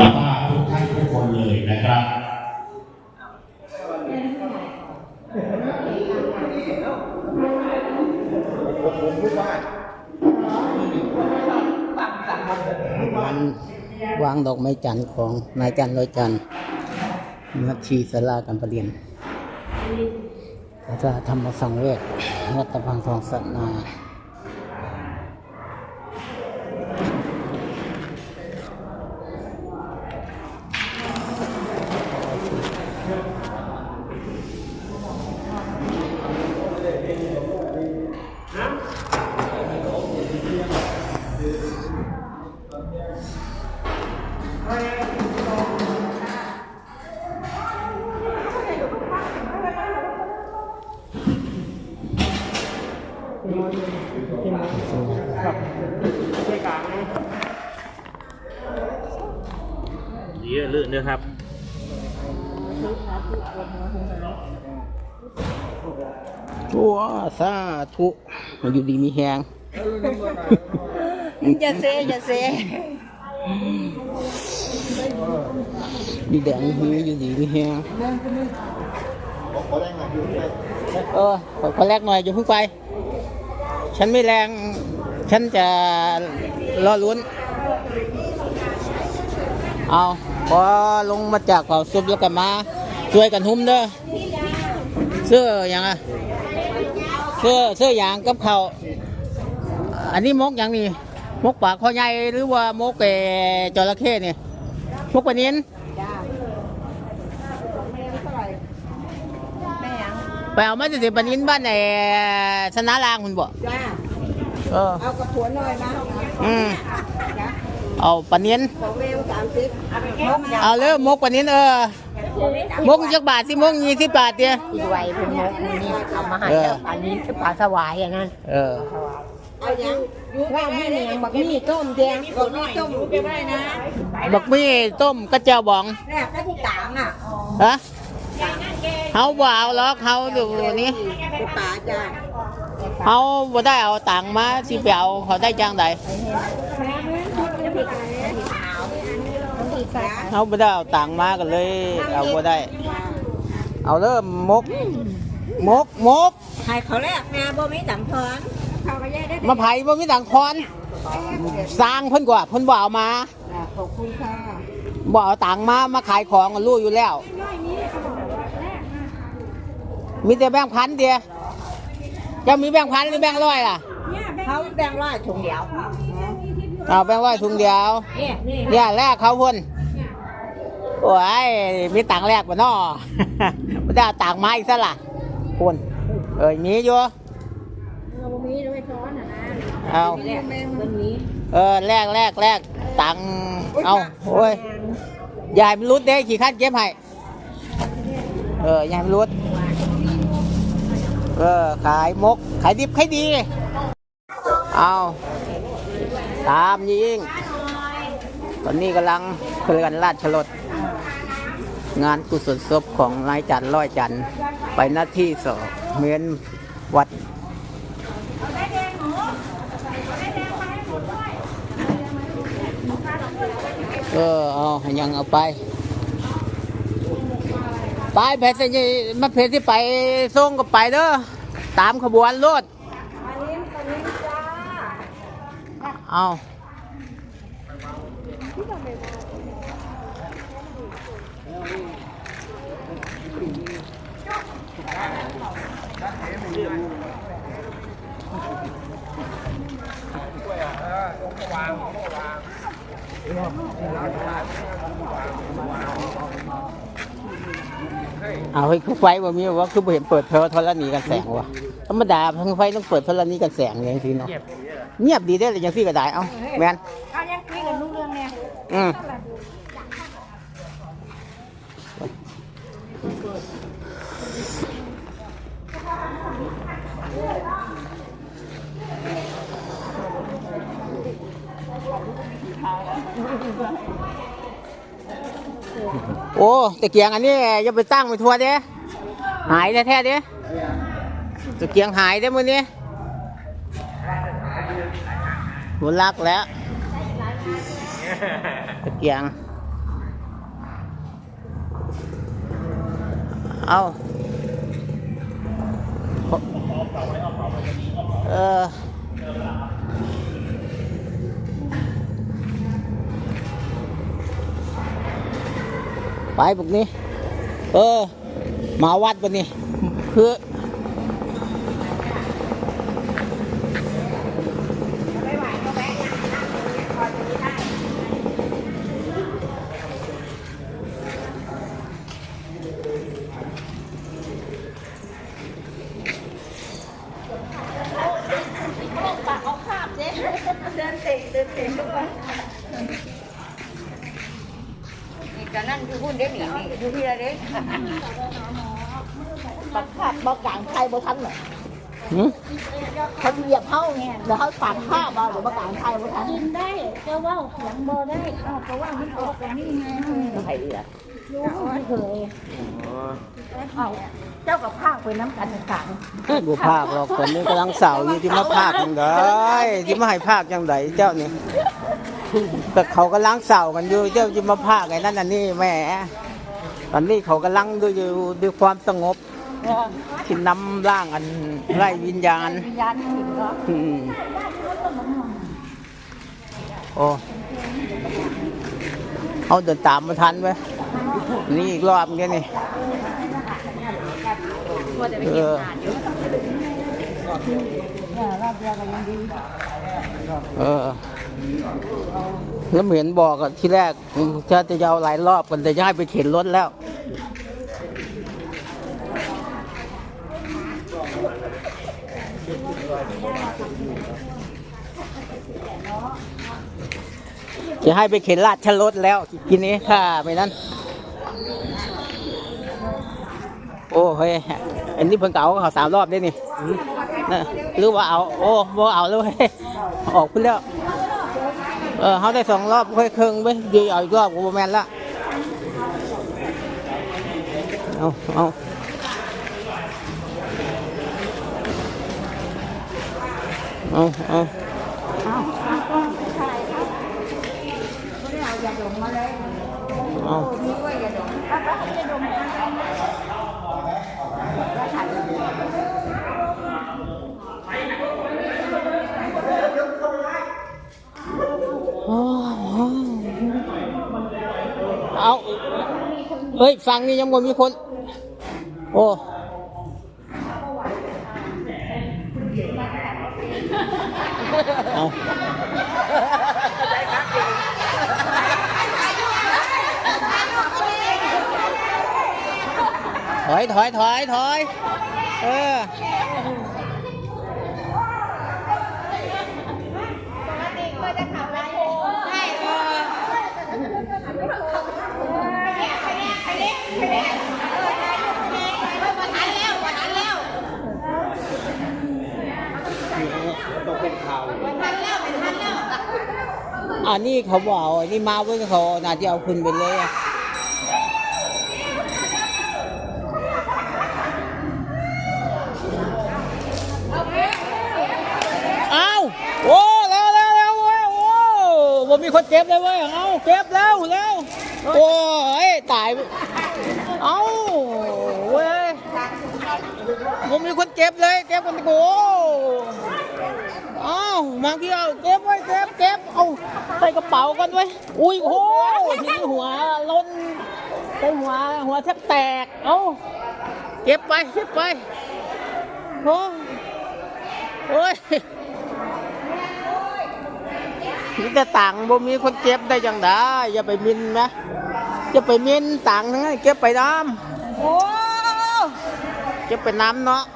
ดีภาทุกท่านทุกคนเลยนะครับวันวางดอกไม้จันทร์ของนายจันทร์ลอยจันทร์นัดชีสลาการประเรียนพระธรรมสังเวชวัดตะพังทองสัตนา เลื่อนด้วยครับ ชั่วสาธุมันอยู่ดีมีแหงอย่าเซอย่าเซมีแดงมีอยู่ดีมีแหงเออขอขอแรกหน่อยอย่าเพิ่งไป ฉันไม่แรง ฉันจะรอลุ้น เอาพอลงมาจากเผาซุปแล้วก็มา ช่วยกันหุ้มเด้อเสื้ออย่างอะ เสื้อเสื้ออย่างกับเขาวอันนี้มกอย่างนี้มกปากคอใหญ่หรือว่ามกเออจระเข้เนี่ยมกปลานินแม่ยังไปเอามาจากปลานินบ้านไอ้สนาลางคุณบอกจ้าเออเอากระผัวหน่อยนะอืมเอาปลานินของเวลสามสิบมกยังเอาเลยมกปลานินเออ มกจักบาทสิมกยี่สิบบาทเดียอีกไวเป็นมกนี่เอามาให้เออแล้วอันนี้คือปลาสวายอย่างนั้นเออเอายังว่ามีเนียงบักมีต้มแดงบักมีต้มไปไว้นะบักมี่ต้มกระเจียวบองแรกก็ที่ตามอะฮะเขาบ่เอาหรอกเขาดูนี่ไปป่าจ้าเขาบ่ได้เอาตังค์มาสิไปเอาเขาได้จ้างใด เขาบ่ได้เอาตังค์มากันเลย เอาบ่ได้ เอาเริ่มมก มกมกให้เขาแรกแม่บ่มีตังค์ทอนเขาก็แยกได้มาไผ่บ่มีตังค์คอนสร้างเพิ่นกว่าเพิ่นบ่เอามาขอบคุณค่ะบ่เอาตังค์มามาขายของกันรู้อยู่แล้ว มีแต่แบงค์พันเดียวจะมีแบงค์พันหรือแบงค์ร้อยล่ะเขาแบ่งร้อยถุงเดียวเอาแบงค์ร้อยถุงเดียวนี่นี่ เนี่ยแลกเขาพุ่น โอ้ยมีตังค์แลกบ่น้อไม่ได้เอาตังค์มาอีกซะล่ะพุ่นเอ้ยมีอยู่เราบ่มีด้วยช้อนอะนะเอาแรกแม่มันมีเออแลกแลกแลกตังค์เอาโอ้ยยายมันรุดเด้ขี่ขั้นเก็บให้เออยายมันรุดเออขายมก ขายดิบขายดี เอาตามยิงตอนนี้กำลังเคลื่อนราชรถ งานกุศลศพของนายจันทร์ร้อยจันทร์ไปหน้าที่สองเมียนวัดเออเอายังเอาไป ไปเพชรนี่มาเพชรที่ไปส่งก็ไปเด้อตามขบวนรถเอา เอาให้คือไฟบ่มีว่าคือบ่เห็นเปิดเทอทรณีกันแสงวะธรรมดาทั้งไฟต้องเปิดทรณีกันแสงอย่างที่เนาะเงียบดีได้อเลยอย่างที่ก็ได้เอ้าแมนเอายังคุยกันรู้เรื่องเนี่ยอืม โอ้ตะเกียงอันนี้ยังไปตั้งไปทัวเด้หายแท้ๆเด้ตะเกียงหายได้มื้อนี้หัวลักแล้วตะเกียง เอาเออ ไปพวกนี้ เออ มาวัดวันี่คือ นี่ก็นั่นคือหุ้น เด้หนินี่คือที่อะไรเด้ปักขาดบอกกลางไทยบ่ทันเหรอเขาเหยียบเข้าไงเดี๋ยวเขาปักข้าวมาเดี๋ยวบอกกลางไทยบ่ทันกินได้จะว่าเสียงบ่ได้เพราะว่ามันออกแบบนี้ไงใครดีอะรู้ไม่เคยเอาเจ้ากับข้าวไปน้ำกันต่างบัภาคหรอกคนนี้กำลังสาวอยู่ที่มาภาคจังไดที่มาให้ภาคจังไดเจ้านี่ แต่เขากำลังเสากันอยู่เจ้าจะมาภาคไอ้นั่นอันนี้แหมตอนนี้เขากำลังดูอยู่ด้วยความสงบที่นำร่างอันไล่วิญญาณวิญญาณถึงเนาะอืมโอ้เอาเดินตามมาทันไหมนี่อีกรอบแค่นี่ว่าจะไปเอองานเออ แล้วเหมือนบอกอะที่แรกจะจะเอาหลายรอบกันแต่จะให้ไปเข็นรถแล้วจะให้ไปเข็นลาดชนรถแล้วทีนี้ถ้าไม่นั้น โอ้เฮ้ยอันนี้เพิ่งเก่าเขาสามรอบได้นี่นะหรือว่าเอา โอ้บ่เอาแล้วเฮ้ยออกไปแล้ว เออเขาได้สองรอบค่อยครึ่งไปดีเอาอีกรอบกูบแมนละเอาเอาเอาเอาอาดมมาเลย เอา นี่ว่าอย่าดมถ้าเขาจะดม เอา เฮ้ยฟังนี่ยังบ่มีคน โอ้เอาถอยถอยถอยถอยเออ อันนี้เขาบอกอันนี้มาเว้ยเขาน่าจะเอาขึ้นไปเลยอะเอาโอ้แล้วแล้วแล้วเว้โอ้ผมมีคนเจ็บเลยเว้ยเอาเจ็บแล้วแล้วโอ้ยตายเอาเว้ยผมมีคนเจ็บเลยเจ็บคนโก อ้าวมาเกี่ยวเก็บไว้เก็บเก็บเอาใส่กระเป๋ากันไว้ อุ้ยโอ้โหทีนี้หัวล้นใส่หัวหัวแทบแตก เอาเก็บไปเก็บไปโอ้โอ้ยมีแต่ตังค์บ่มีคนเก็บได้จังได้อย่าไปมินนะอย่าไปมินตังค์ทั้งนั้นเก็บไปน้ำโอ้เก็บไปน้ำเนาะเ